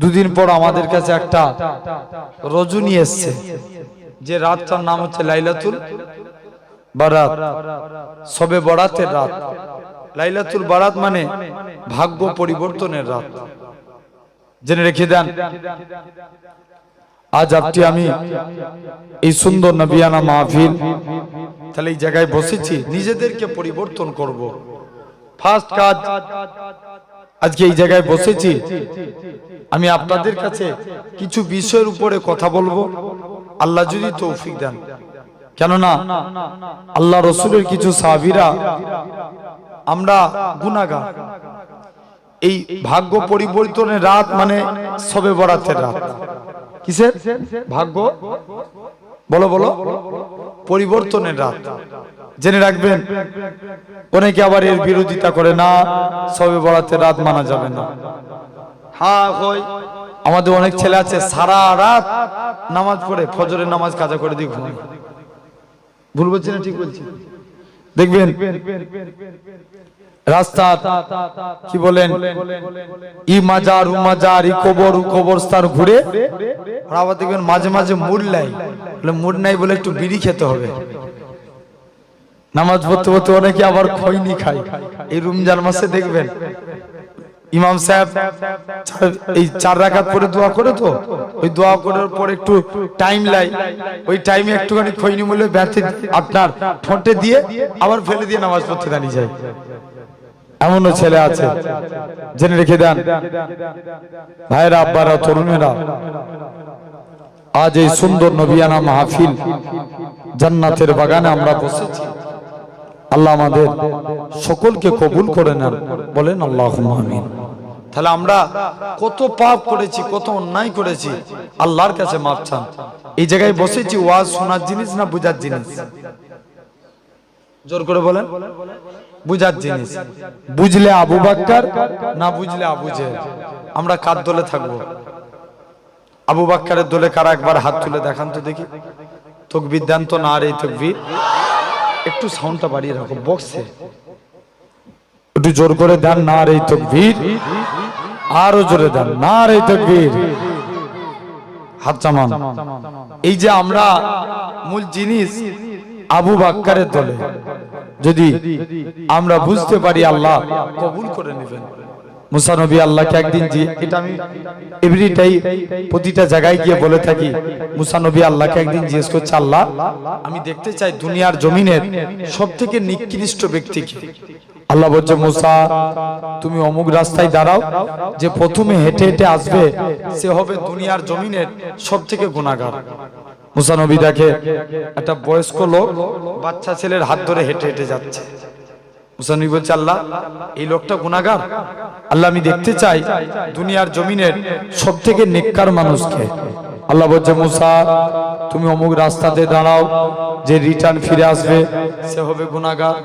দুদিন পর আমাদের কাছে একটা রজনী এসছে, যে রাতটার নাম হচ্ছে লাইলাতুল বারাত। সবে বরাতের রাত। লাইলাতুল বারাত মানে ভাগ্য পরিবর্তনের রাত। জেনে রেখে দেন, আজ আপনি আমি এই সুন্দর নবিয়ানা মাহফিল, তাহলে এই জায়গায় বসেছি, নিজেদেরকে পরিবর্তন করব। ফার্স্ট কাজ আজকে এই জায়গায় বসেছি। আমি আপনাদের কাছে কিছু বিষয়ের উপরে কথা বলব। আল্লাহ যদি তৌফিক দেন। কেননা, আল্লাহ রসুলের কিছু সাহাবিরা আমরা গুনাগার এই ভাগ্য পরিবর্তনের রাত মানে সবে বরাতের রাত। কিসের? ভাগ্য? বলো বলো। পরিবর্তনের রাত। জেনে রাখবেন, অনেকে আবার এর বিরোধিতা করে না, সবে বরাতের রাত মানা যাবে না। আমাদের অনেক ছেলে আছে, সারা রাত নামাজ পড়ে, ফজরের নামাজ কাজা করে দিয়ে ঘুমায়। ভুল বলছি না ঠিক বলছি? দেখবেন রাস্তা কি বলেন, ই মাজার, উ মাজার, ই কবর, উ কবরস্থান ঘুরে আবার দেখবেন মাঝে মাঝে মুড নাই মুড নাই বলে একটু বিড়ি খেতে হবে। নামাজ পড়তে পড়তে অনেকে আবার খৈনি খায়। এই রমজান মাসে দেখবেন। ইমাম সাহেব এই চার রাকাত পরে দোয়া করে তো? ওই দোয়া করার পর একটু টাইম লাই। ওই টাইমে একটুখানি খৈনি মূল্য ব্যর্থ আপনার ঠোঁটে দিয়ে আবার ফেলে দিয়ে নামাজ পড়তে দাঁড়িয়ে যায়। এমনও ছেলে আছে। জেনে রেখে দেন। ভাইরা আব্বারা তরুণেরা আজ এই সুন্দর নবিয়ানা মাহফিল জান্নাতের বাগানে আমরা বসেছি। আল্লাহ আমাদের সকলকে কবুল করে নেন। বলেন আল্লাহ আমিন। তাহলে আমরা কত পাপ করেছি, কত অন্যায় করেছি, আল্লাহর কাছে মাপ চান। এই জায়গায় বসেছি, ওয়াজ শোনার জিনিস না বুঝার জিনিস? জোর করে বলেন। বুঝার জিনিস। বুঝলে আবু বাক্কার, না বুঝলে আবু জেহেল? আমরা কার দলে থাকব? আবু বাক্কারের দলে কারা একবার হাত তুলে দেখান তো দেখি। তকবির দেন তো না আর এই তকবির? একটু সাউন্ডটা বাড়িয়ে রাখো বক্সে একটু জোর করে দেন, না রে তকবীর। আরও জোরে দেন, না রে তকবির। হাত চামান। এই যে আমরা মূল জিনিস আবু বাক্কারের দলে, যদি আমরা বুঝতে পারি আল্লাহ কবুল করে নেবেন। মুসা নবী আল্লাহকে একদিন এটা আমি এভরিটাই প্রতিটা জায়গায় গিয়ে বলে থাকি, মুসা নবী আল্লাহকে একদিন জিজ্ঞেস করছে, আল্লাহ, আমি দেখতে চাই দুনিয়ার জমিনের সব থেকে নিকৃষ্ট ব্যক্তিকে আল্লাহ বলছে, মুসা, তুমি অমুক রাস্তায় দাঁড়াও, যে প্রথমে হেঁটে হেঁটে আসবে, সে হবে দুনিয়ার জমিনের সব থেকে গুণাগার মুসা নবী দেখে একটা বয়স্ক লোক বাচ্চা ছেলের হাত ধরে হেঁটে হেঁটে যাচ্ছে। মুসা বলছে, আল্লাহ, এই লোকটা গুণাগার আল্লাহ, আমি দেখতে চাই দুনিয়ার জমিনের সব থেকে নেককার মানুষকে। আল্লাহ বলছে, মুসা, তুমি অমুক রাস্তাতে দাঁড়াও, যে রিটার্ন ফিরে আসবে, সে হবে গুণাগার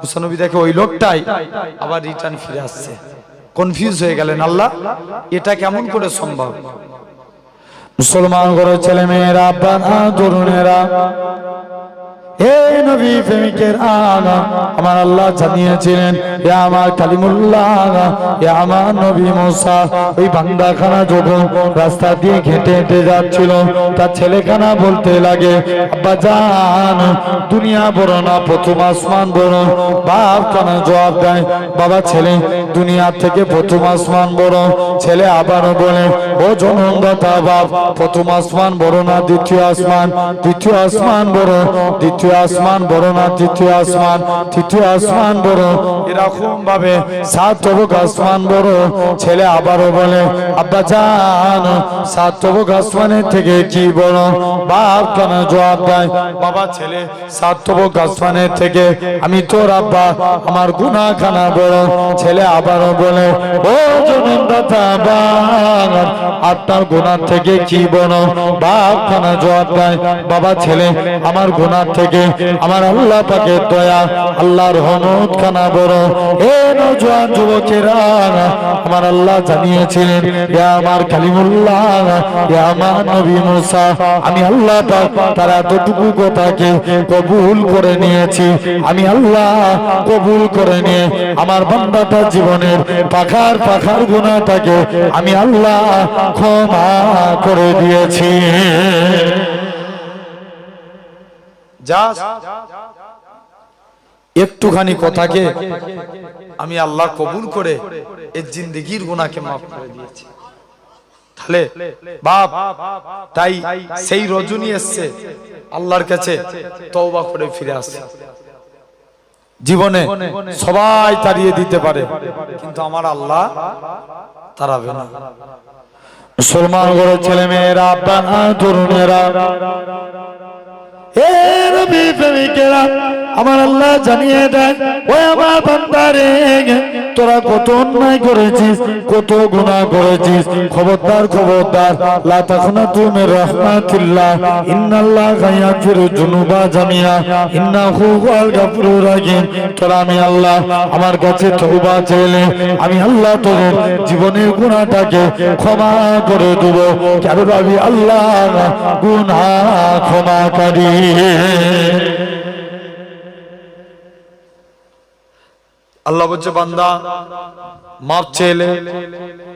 মুসা দেখে, ওই লোকটাই আবার রিটার্ন ফিরে আসছে। কনফিউজ হয়ে গেলেন, আল্লাহ, এটা কেমন করে সম্ভব? মুসলমান ঘর ছেলে মেয়েরা তরুণেরা হে নবী প্রেমিকের আলা আমার আল্লাহ জানিয়েছিলেন হে আমার কালিমুল্লাহ হে আমার নবী মুসা। ওই বান্দাখানা যখন রাস্তা দিয়ে ঘেঁটে হেঁটে যাচ্ছিল, তার ছেলেখানা বলতে লাগে, আব্বা জান, দুনিয়া বড় না, প্রথম আসমান বড়। বাপ কানা জবাব দেয়, বাবা ছেলে, দুনিয়া থেকে প্রথম আসমান বড়। ছেলে আবারও বলে, ও জনন্দতা বাপ, প্রথম আসমান বড় না, দ্বিতীয় আসমান? দ্বিতীয় আসমান বড়, দ্বিতীয় আসমান, বড় না তৃতীয় আসমান? তৃতীয় আসমান বড়। এরকম ভাবে সাত তবক আসমান বড়। ছেলে আবারও বলে, আব্বা জান সাত তবক আসমানের থেকে কি বড়? বাপ কেন জবাব দেয়? বাবা, ছেলে সাত তবক আসমানের থেকে আমি তোর আব্বা। আমার গুনা খানা বড়। ছেলে আবারও বলে, ও জনদাতা বাপ আপনার গুনার থেকে কি বড়? বাপ খানা জবাব দেয়? বাবা, ছেলে, আমার গুনার থেকে পাকে আমার আল্লাহ পাকে দয়া, আল্লাহর রহমত খানা বড়। এ নজওয়ান যুবকেরা, আমার আল্লাহ জানিয়েছিলেন, এ আমার কালিমুল্লাহ, এ আমার নবী মুসা, আমি আল্লাহ পাক তার এতটুকু কথাকে কবুল করে নিয়েছি। আমি আল্লাহ কবুল করে নিয়ে আমার বান্দাটা জীবনের পাখার পাখার গুণাটাকে আমি আল্লাহ ক্ষমা করে দিয়েছি। একটুখানি কথাকে আমি আল্লাহ কবুল করে এর জিন্দগির গুণাকে মাফ করে দিয়েছি। তাহলে বাপ, তাই সেই রজনী এসছে। আল্লাহর কাছে তওবা করে ফিরে আসছে। জীবনে সবাই তাড়িয়ে দিতে পারে, কিন্তু আমার আল্লাহ তাড়াবে না। মুসলমান ছেলে মেয়েরা আব্বানা তরুণেরা আমার আল্লাহ জানিয়ে দেয়, ওই আমার বান্দারে তোরা কত অন্যায় করেছিস, কত গুনাহ করেছিস। খবরদার খবরদার তুমি রহমাতুল্লাহ, ইন্নাল্লাহ জামিয়া রাহিম তোরা আমি আল্লাহ, আমার কাছে তওবা চাইলে আমি আল্লাহ তোদের জীবনের গুনাহটাকে ক্ষমা করে দেব। কেন আমি আল্লাহ গুনাহ ক্ষমাকারী। আল্লাহ বলছে বান্দা মাপ চেলে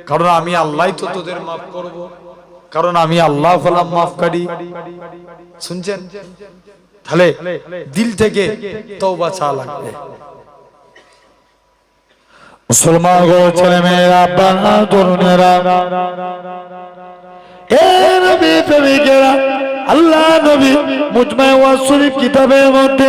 কারণ আমি আল্লাহ তো তোদের মাফ করব। কারণ আমি আল্লাহ হলাম মাফকারী। শুনছেন? তাহলে দিল থেকে তওবা চা লাগবে। মুসলমান গো ছেলে মেয়েরা বাংলা তরুণেরা এ নবী প্রেমিকেরা আল্লাহ নবী মুজমায় ওয়াজ শরীফ কিতাবের মধ্যে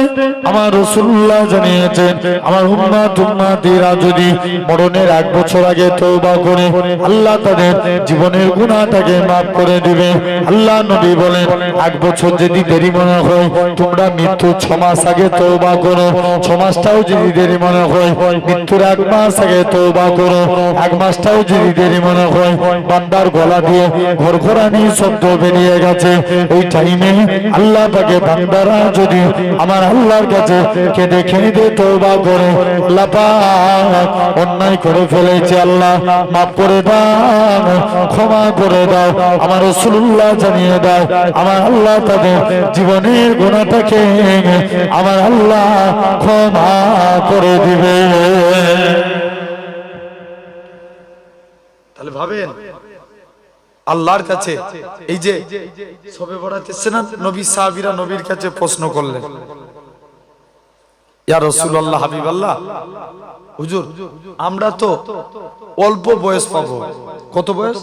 আমার রাসূলুল্লাহ জানিয়েছেন, আমার উম্মাত উম্মাতিরা যদি মরণের এক বছর আগে তওবা করে, আল্লাহ তাদের জীবনের গুনাহটাকে maaf করে দিবে। আল্লাহ নবী বলেন, এক বছর যদি দেরি মনে হয়, তোমরা মৃত্যু ছ মাস আগে তওবা করো। ছ মাসটাও যদি দেরি মনে হয়, মৃত্যুর এক মাস আগে তওবা করো। এক মাসটাও যদি দেরি মনে হয়, বান্দার গলা দিয়ে ঘরঘরানি শব্দ বেরিয়ে গেছে। ওই টাইমে আল্লাহ পাকে বান্দারা যদি আমার আল্লাহর কাছে কেঁদে কেঁদে তওবা করে, আল্লাহ পাক অন্যায় করে ফেলেছে আল্লাহ। মাফ করে দাও, ক্ষমা করে দাও, আমার রাসূলুল্লাহ জানিয়ে দাও, আমার আল্লাহ তাদের জীবনের গুণাটাকে আমার আল্লাহ ক্ষমা করে দিবে। তাহলে ভাবেন আল্লাহর কাছে এই যে সবে বরাতে না, নবী সাহাবীরা নবীর কাছে প্রশ্ন করলেন। ইয়া রাসূলুল্লাহ, হাবিবাল্লাহ, হুজুর, আমরা তো অল্প বয়স পাবো। কত বয়স?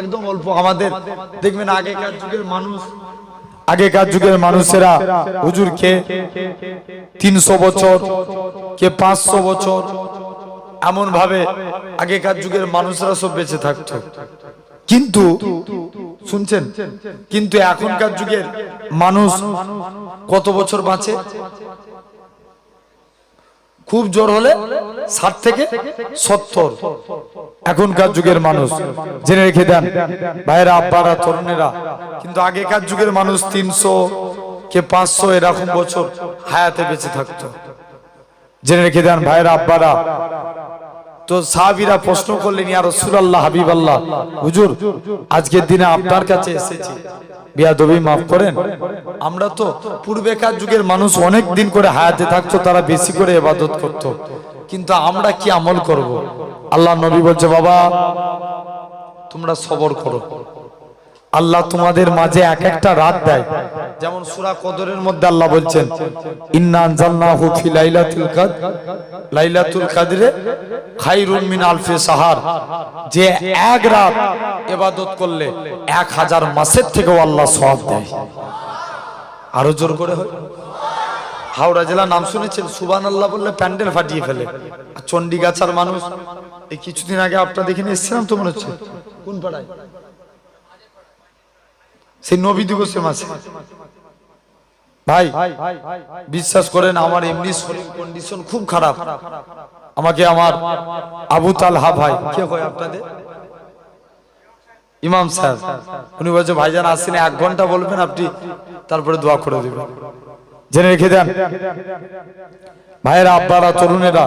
একদম অল্প। আমাদের, দেখবেন আগেকার যুগের মানুষ, আগেকার যুগের মানুষেরা হুজুর কে তিনশো বছর কে পাঁচশো বছর এমন ভাবে আগেকার যুগের মানুষরা সব বেঁচে থাকতো। কিন্তু শুনছেন, কিন্তু এখনকার যুগের মানুষ কত বছর বাঁচে? খুব জোর হলে ষাট থেকে সত্তর এখনকার যুগের মানুষ। জেনে রেখে দেন ভাইরা আব্বারা, তরুণেরা, কিন্তু আগেকার যুগের মানুষ তিনশো কে পাঁচশো এরকম বছর হায়াতে বেঁচে থাকতো। জেনে রেখে দেন ভাইরা আব্বারা তো সাহাবিরা প্রশ্ন করলেন ইয়া রাসূলুল্লাহ হাবিবাল্লাহ হুজুর আজকের দিনে আপনার কাছে এসেছি। বিয়াদবি মাফ করেন। আমরা তো পূর্বেকার যুগের মানুষ অনেক দিন করে হায়াতে থাকতো তারা বেশি করে ইবাদত করত। কিন্তু আমরা কি আমল করব? আল্লাহ নবী বলছে বাবা তোমরা সবর করো। আল্লাহ তোমাদের মাঝে এক একটা রাত দেয়। যেমন সূরা কদরের মধ্যে আল্লাহ বলছেন লাইলাতুল লাইলাতুল সাহার। যে এক রাত করলে এক হাজার মাসের থেকেও আল্লাহ দেয়। আরও জোর করে হাওড়া জেলা নাম শুনেছেন? সুবান আল্লাহ বললে প্যান্ডেল ফাটিয়ে ফেলে। চণ্ডীগাছার মানুষ। এই কিছুদিন আগে আপনার দেখে নিয়ে এসেছিলাম তো মনে হচ্ছে। কোন পাড়ায়? সেই নবী দিবসের মাসে ভাই, বিশ্বাস করেন, আমার এমনি শরীর কন্ডিশন খুব খারাপ। আমাকে আমার আবু তালহা ভাই, কে হয় আপনাদের? ইমাম সাহেব উনি বলছে, ভাইজান, আসেন, এক ঘণ্টা বলবেন, আপনি তারপরে দোয়া করে দিবেন। জেনে রেখে দেন। ভাইয়েরা, আব্বারা, তরুণেরা,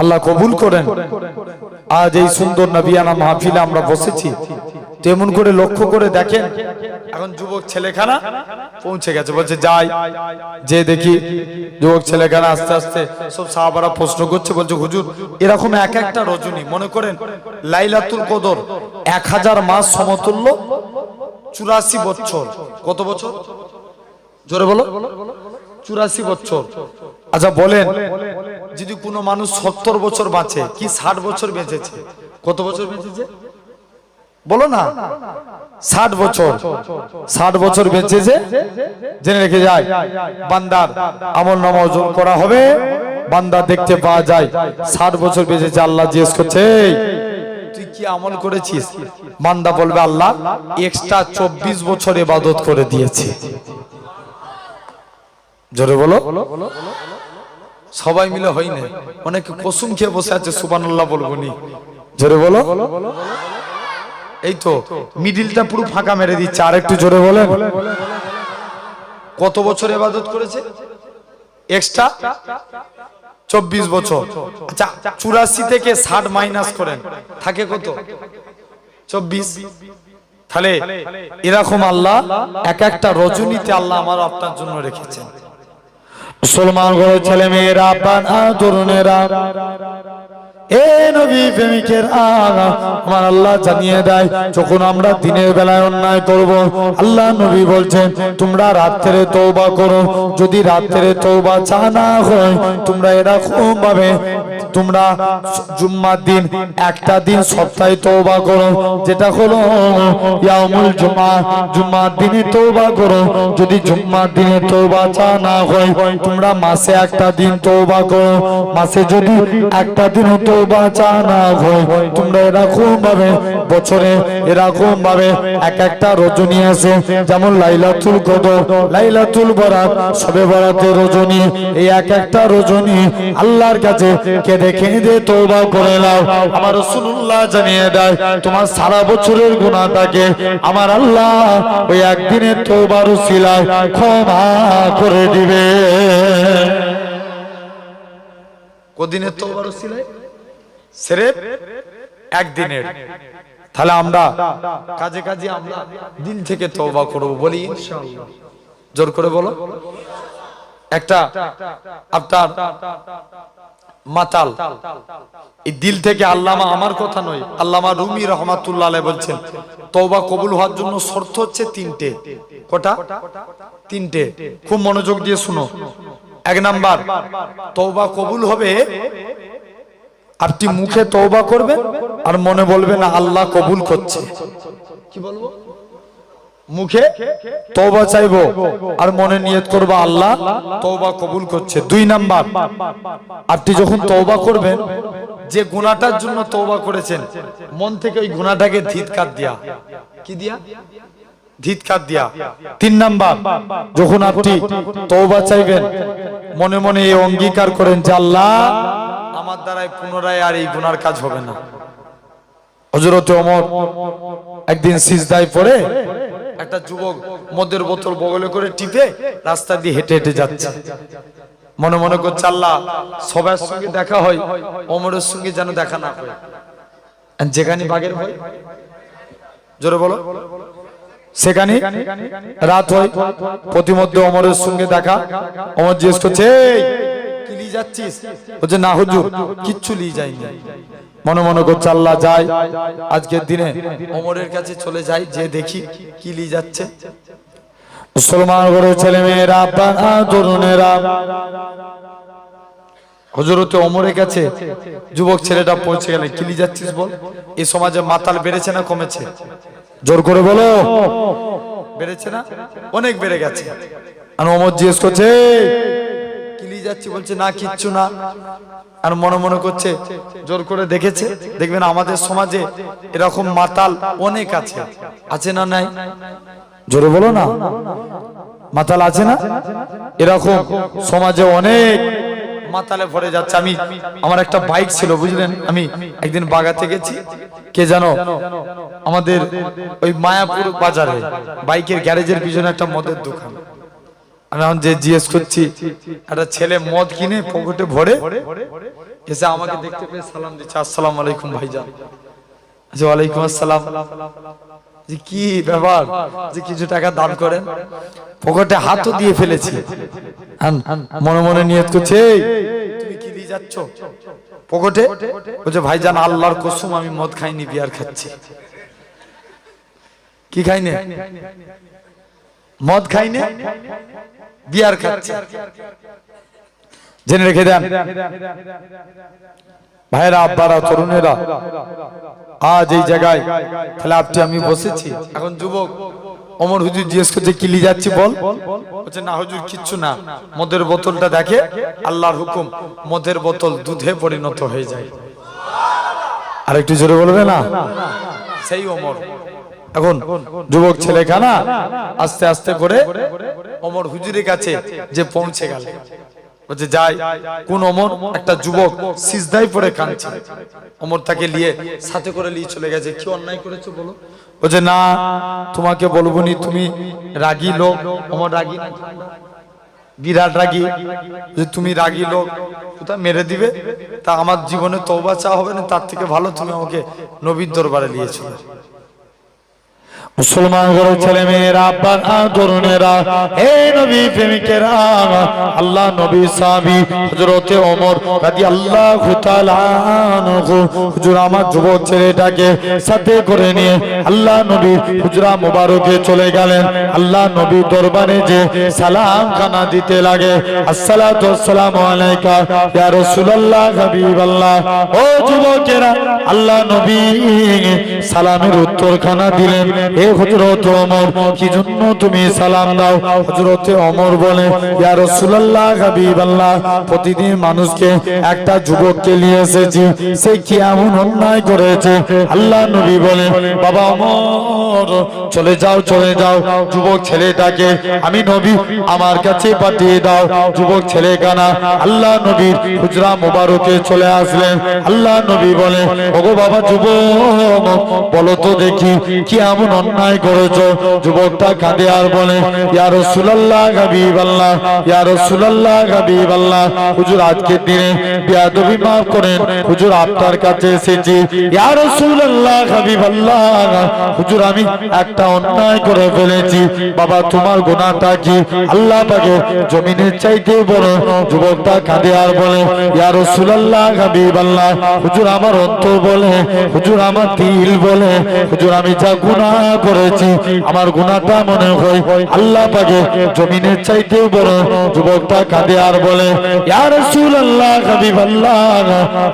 আল্লাহ কবুল করেন। আজ এই সুন্দর নবিয়ানা মাহফিলে আমরা বসেছি। তেমন করে লক্ষ্য করে দেখেন। এখন যুবক ছেলেখানা পৌঁছে গেছে বলছে যাই। যে দেখি যুবক ছেলেখানা আস্তে আস্তে সব সাহাবারা প্রশ্ন করছে বলছে হুজুর এরকম এক একটা রজনী মনে করেন লাইলাতুল কদর এক হাজার মাস সমতুল্য চুরাশি বছর। কত বছর? জোরে বলো। চুরাশি বছর। আচ্ছা বলেন যদি কোনো মানুষ সত্তর বছর বাঁচে কি ষাট বছর বেঁচেছে? কত বছর বেঁচেছে? বলো না। ষাট বছর। ষাট বছর বেঁচেছে জেনে রেখে যায়, বান্দার আমল নামা ওজন করা হবে, বান্দা দেখতে পাওয়া যায়, ষাট বছর বেঁচেছে আল্লাহ জিজ্ঞেস করছে তুই কি আমল এক্সট্রা চব্বিশ বছর করে সবাই মিলে হয় না অনেকে কসুম খেয়ে বসে আছে সুবানুল্লাহ বলব নি। জোরে বলো। এই তো মিডিলটা পুরো ফাঁকা মেরে দিচ্ছে। আর একটু জোরে বলেন। কত বছর ইবাদত করেছে? এক্সট্রা চব্বিশ বছর। আচ্ছা চুরাশি থেকে ষাট মাইনাস করেন। থাকে কত? চব্বিশ। তাহলে এরকম আল্লাহ এক একটা রজনীতে আল্লাহ আমার আপনার জন্য রেখেছেন। মুসলমান ঘরের ছেলে মেয়েরা বানা তরুণেরা এ নবী প্রেমিকের আমার আল্লাহ জানিয়ে দেয়, যখন আমরা দিনের বেলায় অন্যায় করব, আল্লাহ নবী বলছেন, তোমরা রাত্রে তৌবা করো, যদি রাত্রে তওবা চা না হয়, তোমরা এরকম ভাবে তোমরা জুম্মার দিন একটা দিন সপ্তাহে তওবা করো। যেটা হলো ইয়ামুল জুমা জুম্মার দিনে তওবা করো। যদি জুম্মার দিনে তওবা চা না হয়, তোমরা মাসে একটা দিন তওবা করো। মাসে যদি একটা দিন তওবা চা না হয়, তোমরা এরকম ভাবে বছরে এরকম ভাবে এক একটা রজনী আছে যেমন লাইলাতুল কদর, লাইলাতুল বরাত, সবে বরাতের রজনী এই এক একটা রজনী আল্লাহর কাছে কেঁদে কেঁদে তওবা করে নাও। আমার রাসূলুল্লাহ জানিয়ে দেয় তোমার সারা বছরের গুনাহটাকে আমার আল্লাহ ওই একদিনের তওবার উসিলায় ক্ষমা করে দিবে। কদিনের তো ওবার ছিলাই একদিনের। তাহলে আমরা কাজে কাজে আমরা দিন থেকে তওবা করব বলি? ইনশাআল্লাহ জোর করে বলো। একটা আপনার মাতাল। এই দিল থেকে আল্লামা আমার কথা নয়, আল্লামা রুমি রহমাতুল্লাহ বলছেন, তওবা কবুল হওয়ার জন্য শর্ত হচ্ছে তিনটে। কটা? তিনটে। খুব মনোযোগ দিয়ে শুনো। এক নাম্বার, তওবা কবুল হবে আর আপনি মুখে তওবা করবেন আর মনে বলবেন, আল্লাহ কবুল করছে। কি বলব? মুখে তওবা চাইব আর মনে নিয়ত করব আল্লাহ তওবা কবুল করছে। দুই নাম্বার, আপনি যখন তওবা করবেন, যে গুনাহটার জন্য তওবা করেছেন, মন থেকে ওই গুনাহটাকে ধিৎকার দিয়া। কি দিয়া? ধিৎকার দিয়া। তিন নাম্বার, যখন আপনি তওবা চাইবেন, মনে মনে এই অঙ্গীকার করেন যে আল্লাহ, আমার দ্বারাই পুনরায় আর এই গুনার কাজ হবে না। হজরতে ওমর একদিন সিজদায় পড়ে একটা যুবক মদের বোতল বগলে করে টিপে রাস্তা দিয়ে হেঁটে হেঁটে যাচ্ছে। মনে মনে করছে আল্লাহ সবার সঙ্গে দেখা হয় অমরের সঙ্গে যেন দেখা না হয়। যেখানে বাঘের ভয়। জোরে বলো। সেখানে রাত হয় প্রতিমধ্যে অমরের সঙ্গে দেখা। অমর জিজ্ঞেস করছে "এই, কি নিয়ে যাচ্ছিস? বলছে না হুজুর কিচ্ছু নিয়ে যাইনি। মনে মনে করছে আল্লাহ যায়। আজকের দিনে অমরের কাছে চলে যাই যে দেখি কি নিয়ে যাচ্ছে। মুসলমান ঘরের ছেলে মেয়েরা তরুণেরা। হজরতে অমরের কাছে যুবক ছেলেটা পৌঁছে গেলে কি নিয়ে যাচ্ছিস বল? এই সমাজে মাতাল বেড়েছে না কমেছে? জোর করে বলো। বেড়েছে না? অনেক বেড়ে গেছে। আর অমর জিজ্ঞেস করছে যাচ্ছি, বলছে, না, কিচ্ছু না। আর মনে মনে করছে, জোর করে দেখেছে। দেখবেন আমাদের সমাজে এরকম মাতাল অনেক আছে। আছে না নাই? জোরে বলো না। মাতাল আছে না? এরকম সমাজে অনেক মাতালে ভরে যাচ্ছে। আমি, আমার একটা বাইক ছিল, বুঝলেন? আমি একদিন বাগাতে গেছি। কে জানো? আমাদের ওই মায়াপুর বাজারে, বাইকের গ্যারেজের পিছনে একটা মদের দোকান। আমি এখন যে জিজ্ঞেস করছি, একটা ছেলে মদ কিনে পকেটে ভরে, এসে আমাকে দেখতে পেয়ে সালাম দিচ্ছে, আসসালাম আলাইকুম ভাইজান। যে ওয়ালাইকুম আসসালাম। যে কি ব্যাপার? যে কিছু টাকা দান করেন। পকেটে হাতও দিয়ে ফেলেছি। মনে মনে নিয়ত করছে তুমি কি দিয়ে যাচ্ছ? পকেটে বলছে, ভাইজান, আল্লাহর কসুম, আমি মদ খাইনি, বিয়ার খাচ্ছি। কি খাইনি? মদ খাইনি? বিয়ার খাচ্ছি। জেনে রেখে দেন। ভাইরা আব্বারা তরুণেরা আজ এই জায়গায় আপনি আমি বসেছি। এখন যুবক অমর হুজুর জিজ্ঞেস করছে কিলি যাচ্ছি বল? বলছে না হুজুর কিচ্ছু না। মদের বোতলটা দেখে আল্লাহর হুকুম মদের বোতল দুধে পরিণত হয়ে যায়। আর একটু জোরে বলবে না? সেই ওমর এখন যুবক ছেলে খানা আস্তে আস্তে করে অমর হুজুরের কাছে যে পৌঁছে গেল। যাই, কোন অমর একটা যুবক সিজদাই পড়ে কাঁদছে। অমর তাকে নিয়ে সাথে করে নিয়ে চলে গেছে। না, তোমাকে তুমি রাগী লোক। অমর বিরাট তুমি রাগী লোক মেরে দিবে? তা আমার জীবনে তওবা চা হবে না, তার থেকে ভালো তুমি আমাকে নবীর দরবারে নিয়েছো মুসলমান ঘরের ছেলে মেয়েরা আব্বার তরুণেরা হে নবী প্রেমিকেরা, আল্লাহ নবী সাহাবী হযরতে ওমর রাদিয়াল্লাহু তাআলা আনহু, হুজুর আমার যুবক ছেলেটাকে সাথে করে নিয়ে আল্লাহ নবী হুজরা মোবারকে চলে গেলেন। আল্লাহ নবী দরবারে যে সালাম খানা দিতে লাগে আসসালামু আল্লাহ নবী সালামের উত্তর খানা দিলেন। হে হযরত ওমর কি জন্য তুমি সালাম দাও? হযরত ওমর বলে প্রতিদিন মানুষকে একটা যুবককে নিয়ে এসেছি। সে কি এমন অন্যায় করেছে? আল্লাহ নবী বলে, বাবা ওমর, চলে যাও চলে যাও। যুবক ছেলেটাকে আমি নবী আমার কাছে পাঠিয়ে দাও। যুবক ছেলে কানা আল্লাহ নবীর হুজরা মোবারকে চলে আসলেন। আল্লাহ নবী বলে, ওগো বাবা যুবক, বলো তো দেখি, কি এমন অন্যায় করেছ, যুবকটা কাঁদে আর বলে, ইয়া রাসূলুল্লাহ, হাবিবাল্লাহ, ইয়া রাসূলুল্লাহ, হাবিবাল্লাহ, হুজুর আজকের দিনে বেয়াদবি মাফ করেন, হুজুর আপনার কাছে এসেছি, ইয়া রাসূলুল্লাহ, হাবিবাল্লাহ, হুজুর আমি একটা অন্যায় করে ফেলেছি, বাবা তোমার গুনাহটা কি? আল্লাহ পাকে জমিনের চাইতে বড় যুবকটা কাঁদে আর বলে, ইয়া রাসূলুল্লাহ, হাবিবাল্লাহ, হুজুর আমার অন্তর বলে, হুজুর আমার দিল বলে, হুজুর আমি যা গুনাহ করেছি। আমার গুনাহটা মনে হয় আল্লাহ পাকে জমিনের চাইতে বড় যুবকটা কাঁদে আর বলে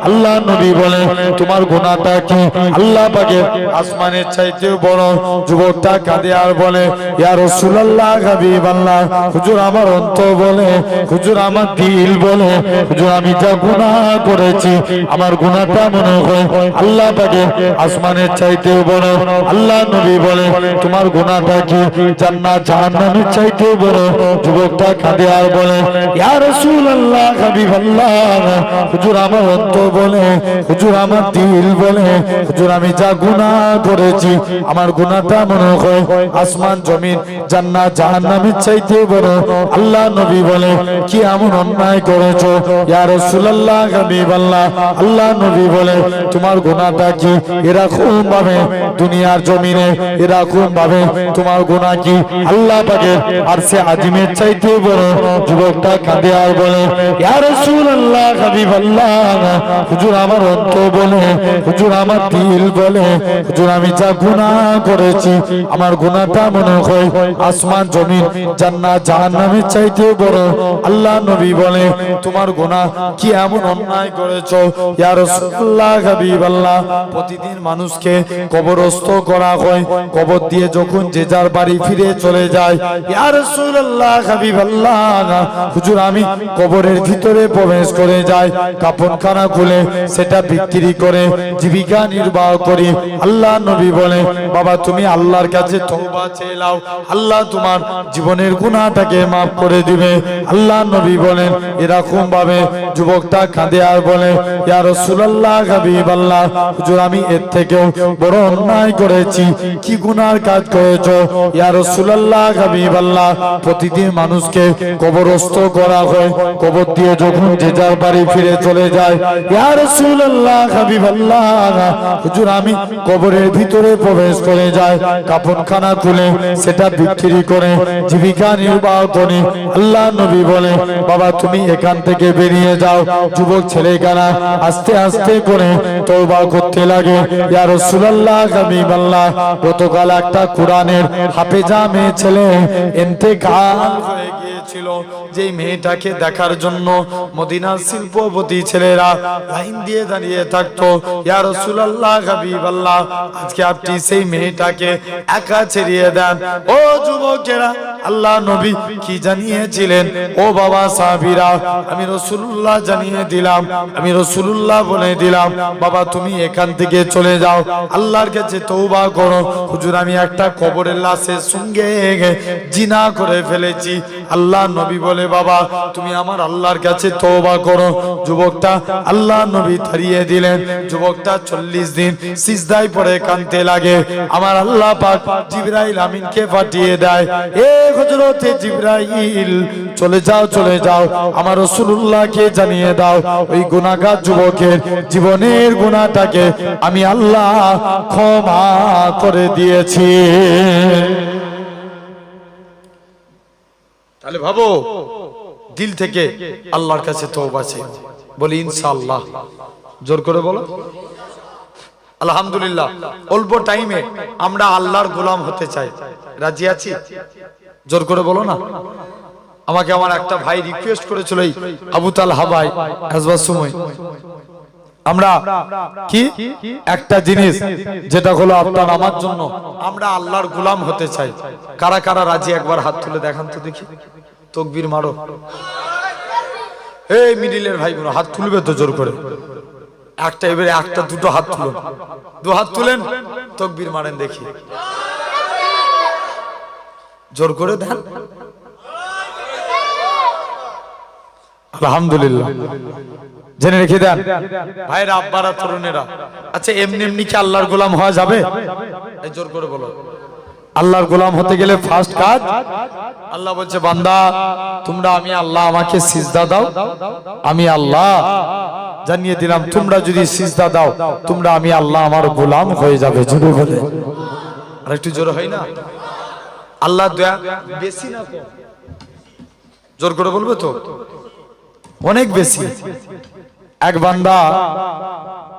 আল্লাহ নবী বলে, তোমার গুনাহটা কি? আল্লাহ পাকে আসমানের চাইতেও বড় যুবকটা কাঁদে আর বলে, ইয়া রাসূলুল্লাহ, হাবিবাল্লাহ। হুজুর আমার অন্তর বলে, হুজুর আমার দিল বলে, হুজুর, আমি যা গুনাহ করেছি, আমার গুনাহটা মনে হয় আল্লাহ পাকে আসমানের চাইতে বড়। আল্লাহ নবী বলে তোমার গুনাহটা কি জান্নাত, জাহান্নামের চাইতে বড়? যুবকটা কাঁদে আর বলে, ইয়া রাসূলুল্লাহ, হাবিবাল্লাহ। হুজুর আমার অন্তর বলে, হুজুর আমার দিল বলে, হুজুর, আমি যা গুনাহ করেছি, আমার গুনাহটা মনে হয় আসমান, জমিন, জান্নাত, জাহান্নামের চাইতে বড়। আল্লাহ নবী বলে, কি এমন অন্যায় করেছ? ইয়া রাসূলুল্লাহ, হাবিবাল্লাহ। আল্লাহ নবী বলে, তোমার গুনাহটা কি এরকম ভাবে দুনিয়ার জমিনে এরকম ভাবে তোমার গুনাহ কি আল্লাহ পাকের আর সে আজিমের চাইতে বড় যুবকটা কাঁদে আর বলে, ইয়া রাসূলুল্লাহ, হাবিবাল্লাহ। হুজুর আমার অন্তর বলে, হুজুর আমার দিল বলে, হুজুর, আমি যা গুনাহ করেছি, আমার গুনাহটা মনে হয় আসমান, জমিন, জান্নাত, জাহান্নামের চাইতে বড়। আল্লাহ নবী বলে, তোমার গুনাহ কি এমন অন্যায় করেছ? ইয়া রাসূলুল্লাহ, হাবিবাল্লাহ। প্রতিদিন মানুষকে কবরস্থ করা হয় কবর দিয়ে যখন যে যার বাড়ি ফিরে চলে যায় আমি কবরের ভিতরে প্রবেশ করে যাই, কাপড়খানা খুলে সেটা বিক্রি করে, জীবিকা নির্বাহ করি। আল্লাহ নবী বলে, বাবা, তুমি আল্লাহর কাছে আল্লাহ তোমার জীবনের গুনাহটাকে মাফ করে দিবে। আল্লাহ নবী বলেন, এরকম ভাবে যুবকটা কাঁদে আর বলে আমি এর থেকেও বড় অন্যায় করেছি। কি গুনার কাজ করেছ। ইয়া রাসূলুল্লাহ হাবিবাল্লাহ প্রতিদিন মানুষকে কবরস্থ করা হয়। কবর দিয়ে যখন যে যার বাড়ি ফিরে চলে যায়, ইয়া রাসূলুল্লাহ হাবিবাল্লাহ হুজুর, আমি কবরের ভিতরে প্রবেশ করে যাই, কাফনখানা খুলে সেটা বিক্রি করে, জীবিকা নির্বাহ করে। আল্লাহ নবী বলে, বাবা, তুমি এখান থেকে বেরিয়ে যাও, যুবক ছেলেখানা আস্তে আস্তে করে তওবা করতে লাগে। ইয়া রাসূলুল্লাহ হাবিবাল্লাহ গতকাল একটা কোরআনের হাফেজা মেয়ে ছেলে ইন্তেকাল হয়ে গিয়েছিল। যে মেয়েটাকে দেখার জন্য মদিনার শিল্পপতি ছেলেরা লাইন দিয়ে দাঁড়িয়ে থাকতো আজকে আপনি সেই মেয়েটাকে একা ছেড়িয়ে দেন। ও যুবকেরা, আল্লাহ নবী কি জানিয়েছিলেন? ও বাবা আমি রাসূলুল্লাহ জানিয়ে দিলাম, আমি রাসূলুল্লাহ বলে দিলাম, বাবা তুমি এখান থেকে চলে যাও, আল্লাহর কাছে তওবা করো হুজুর, আমি একটা কবরের লাশের সঙ্গে জিনা করে ফেলেছি। আল্লাহ নবী বলে, বাবা, তুমি আমার আল্লাহর কাছে তওবা করো। যুবকটা আল্লাহ নবী তাড়িয়ে দিলেন। যুবকটা চল্লিশ দিন সিজদায় পড়ে কানতে লাগে। আমার আল্লাহ পাক জিবরাইল আমিনকে পাঠিয়ে দেয়। এ হযরতে জিবরাইল, চলে যাও চলে যাও। আমার রাসূলুল্লাহকে জানিয়ে দাও, ওই গুনাহগার যুবকের জীবনের গুনাহটাকে আমি আল্লাহ ক্ষমা করে দিয়েছি। তাহলে ভাবো, দিল থেকে আল্লাহর কাছে তওবা চাই। বলি, ইনশাআল্লাহ। জোর করে বলো। আলহামদুলিল্লাহ, অল্প টাইমে আমরা আল্লাহর গোলাম হতে চাই। রাজি আছি? জোর করে বলো না। আমাকে আমার একটা ভাই রিকোয়েস্ট করেছিল এই আবু তাল হাবাই আসবার সময়। আমরা কি? একটা জিনিস যেটা হলো আপনার আমার জন্য। আমরা আল্লাহর গোলাম হতে চাই। কারা কারা রাজি? একবার হাত তুলে দেখান তো দেখি। তকবীর মারো। এই মিডিলের ভাই ভাইগুলো, হাত তুলবে তো জোর করে। একটা এবারে একটা, দুটো হাত তুলুন। দু হাত তুলেন, তকবির মারেন দেখি। জোর করে দেন। আলহামদুলিল্লাহ। জেনে রেখে দেন। ভাইরা আব্বারা তরুণেরা। আচ্ছা এমনি এমনি কি আল্লাহর গোলাম হওয়া যাবে? এই জোর করে বলো। আল্লাহর গোলাম হতে গেলে ফার্স্ট কাজ আল্লাহ বলছে বান্দা তোমরা আমি আল্লাহ আমাকে সিজদা দাও আমি আল্লাহ জানিয়ে দিলাম তোমরা যদি সিজদা দাও তোমরা আমি আল্লাহ আমার গোলাম হয়ে যাবে। জোরে বলে। আর একটু জোরে হয় না? আল্লাহ দয়া বেশি না? জোর করে বলবে তো? অনেক বেশি। এক বান্দা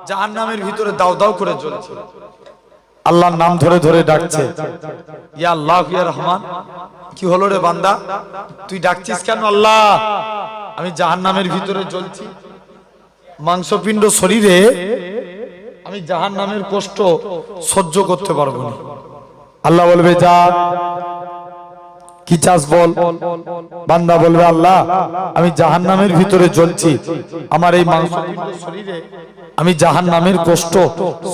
জাহান নামের ভিতরে দাও দাও করে জ্বলছে। আল্লাহর নাম ধরে ধরে ডাকছে। ইয়া আল্লাহ ইয়া রহমান, কি হলো রে বান্দা? তুই ডাকছিস কেন আল্লাহ? আমি জাহান নামের ভিতরে জ্বলছি। মাংসপিণ্ড শরীরে আমি জাহান নামের কষ্ট সহ্য করতে পারব না। আল্লাহ বলবে, যা কি চাস বল? বান্দা বলবে, আল্লাহ, আমি জাহান নামের ভিতরে জ্বলছি। আমার এই মাংস শরীরে আমি জাহান নামের কষ্ট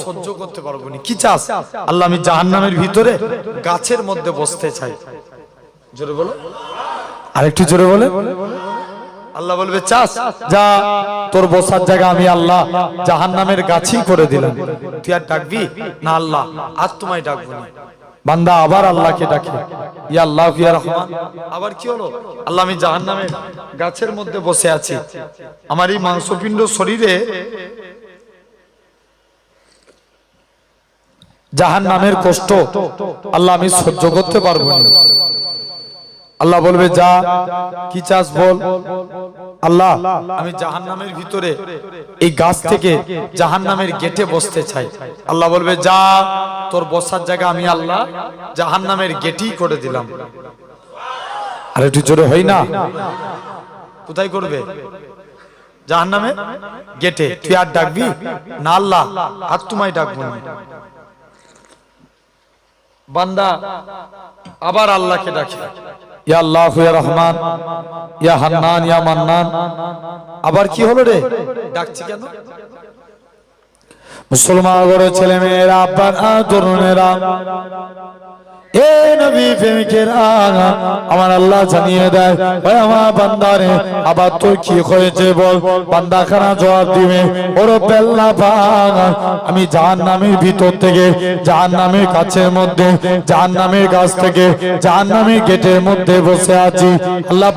সহ্য করতে পারব কি চাস? আল্লাহ, আমি জাহান নামের ভিতরে গাছের মধ্যে বসতে চাই। জোরে বলো। আরেকটু জোরে বলে। আল্লাহ বলবে, চাস, যা, তোর বসার জায়গা আমি আল্লাহ জাহান নামের গাছই করে দিলাম। তুই আর ডাকবি? না, আল্লাহ, আর তোমায় ডাকবো না। বান্দা আবার আল্লাহকে ডাকে। ইয়া আল্লাহ ইয়া রহমান। আবার কি হলো? আল্লাহ আমি জাহান্নামের গাছের মধ্যে বসে আছি। আমার এই মাংসপিণ্ড শরীরে জাহান্নামের কষ্ট আল্লাহ আমি সহ্য করতে পারব না। আল্লাহ বলবে যা কি চাস বল? আল্লাহ আমি জাহান্নামের ভিতরে এই গাছ থেকে জাহান্নামের গেটে বসতে চাই। আল্লাহ বলবে যা তোর বসার জায়গা আমি আল্লাহ জাহান্নামের গেটই করে দিলাম। আর একটু জোরে হয় না? কোথায় করবে? জাহান্নামে? গেটে। তুই আর ডাকবি? না আল্লাহ আর তোমায় ডাকবো না। বান্দা আবার আল্লাহকে ডাকে। ইয়া আল্লাহ ইয়া রহমান ইয়া হান্নান ইয়া মান্নান আবার কি হলো রে? ডাকছি কেন? মুসলমান ঘরের ছেলে মেয়েরা আব্বার তরুণেরা এ আমি জাহান নামের ভিতর থেকে জাহান নামের কাছের মধ্যে জাহান নামের কাছ থেকে জাহান নামের গেটের মধ্যে বসে আছি। আল্লাহ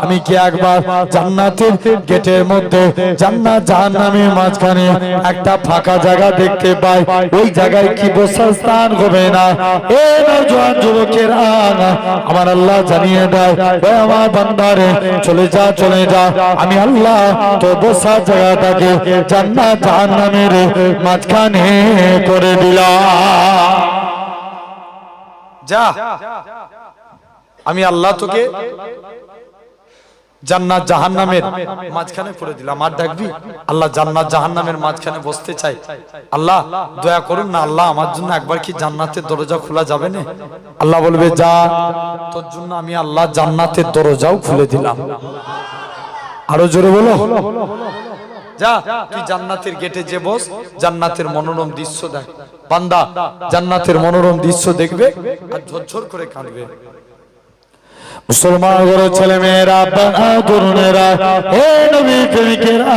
আমি কি একবার জান্নাতের গেটের মধ্যে, জান্নাত জাহান নামের মাঝখানে একটা ফাঁকা জায়গা দেখতে পাই? ওই জায়গায় কি বসার স্থান হবে না? এ নজওয়ান যুবকেরা আমার আল্লাহ জানিয়ে দাও আমার বান্দারে, চলে যা চলে যা। আমি আল্লাহ তো বসা জায়গাটাকে জান্নাত, জাহান্নামের মাঝখানে করে দিলাম। যা, আমি আল্লাহ তোকে জান্নাত জাহান্নামের মাঝখানে করে দিলাম। আর ডাকবি আল্লাহ জান্নাত জাহান্নামের মাঝখানে বসতে চাই আল্লাহ, দয়া করুন না, আল্লাহ আমার জন্য একবার কি জান্নাতের দরজা খোলা যাবে না? আল্লাহ বলবে, যা, তোর জন্য আমি আল্লাহ জান্নাতের দরজাও খুলে দিলাম। আরও জোরে বলো। যা, তুই জান্নাতের গেটে যে বস, জান্নাতের মনোরম দৃশ্য দেখ। বান্দা, জান্নাতের মনোরম দৃশ্য দেখবে আর ঝরঝর করে কাঁদবে। মুসলমান ঘরের ছেলে মেয়েরা তরুণেরা হে নবী প্রেমিকেরা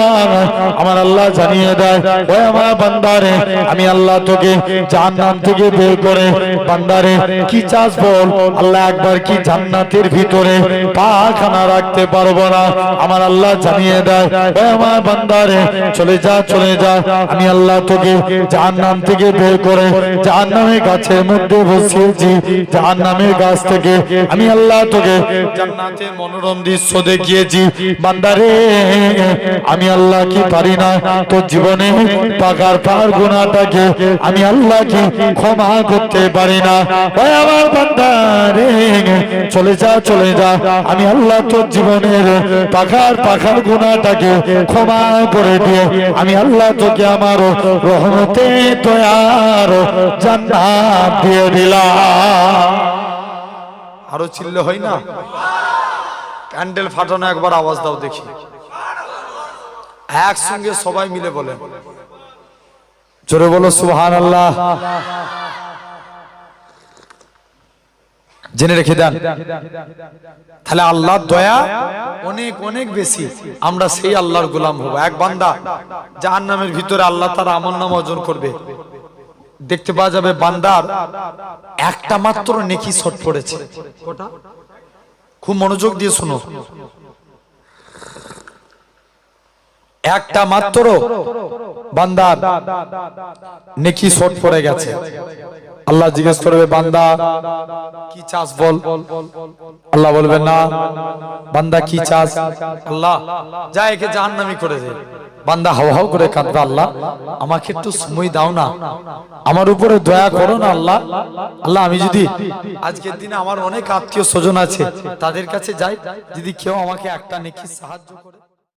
আমার আল্লাহ জানিয়ে দেয় ওই আমার বান্দারে, আমি আল্লাহ তোকে জান্নাত থেকে বের করে, বান্দারে, কি চাস বল? আল্লাহ একবার কি জান্নাতের ভিতরে পাখানা রাখতে পারব না? আমার আল্লাহ জানিয়ে দেয় ওই আমার বান্দারে, চলে যা চলে যা, আমি আল্লাহ তোকে জাহান্নাম থেকে বের করে, জাহান্নামের গাছের মধ্যে বসিয়েছি, জাহান্নামের গাছ থেকে আমি আল্লাহ তোকে জান্নাতের মনোরম দৃশ্য দেখিয়েছি বান্দারে, আমি আল্লাহ কি পারি না? তোর জীবনে পাকার পার গুণাটাকে আমি আল্লাহ কি ক্ষমা করতে পারি না? ওই আমার বান্দারে, চলে যা চলে যা। আমি আল্লাহ তোর জীবনের পাখার পাখার গুণাটাকে ক্ষমা করে দিয়ে। আমি আল্লাহ তোকে আমার রহমতে দয়ার জান্নাত দিয়ে দিলাম। আরও চিল্লে হয় না? প্যান্ডেল ফাটানো একবার আওয়াজ দাও দেখি। একসঙ্গে সবাই মিলে বলেন জোরে বলো সুহান আল্লাহ জেনে রেখে দেন। তাহলে আল্লাহর দয়া অনেক অনেক বেশি। আমরা সেই আল্লাহর গোলাম হব। এক বান্দা যার নামের ভিতরে আল্লাহ তার আমল নাম অর্জন করবে। দেখতে পাওয়া যাবে বান্দার একটা মাত্র নেকি শট পড়েছে। খুব মনোযোগ দিয়ে শোনো। একটা মাত্র বান্দার নেকি শট পড়ে গেছে। আল্লাহ জিজ্ঞেস করবে বান্দা কি চাস বল? আল্লাহ বলবে না। বান্দা কি চাস? আল্লাহ যা একে জাহান্নামি করে দে। বান্দা হাও হাও করে কাঁদবে আল্লাহ। আমাকে একটু সময় দাও না। আমার উপরে দয়া করো না আল্লাহ। আল্লাহ, আমি যদি আজকের দিনে আমার অনেক আত্মীয় স্বজন আছে, তাদের কাছে যাই। যদি কেউ আমাকে একটা নেকি সাহায্য করে।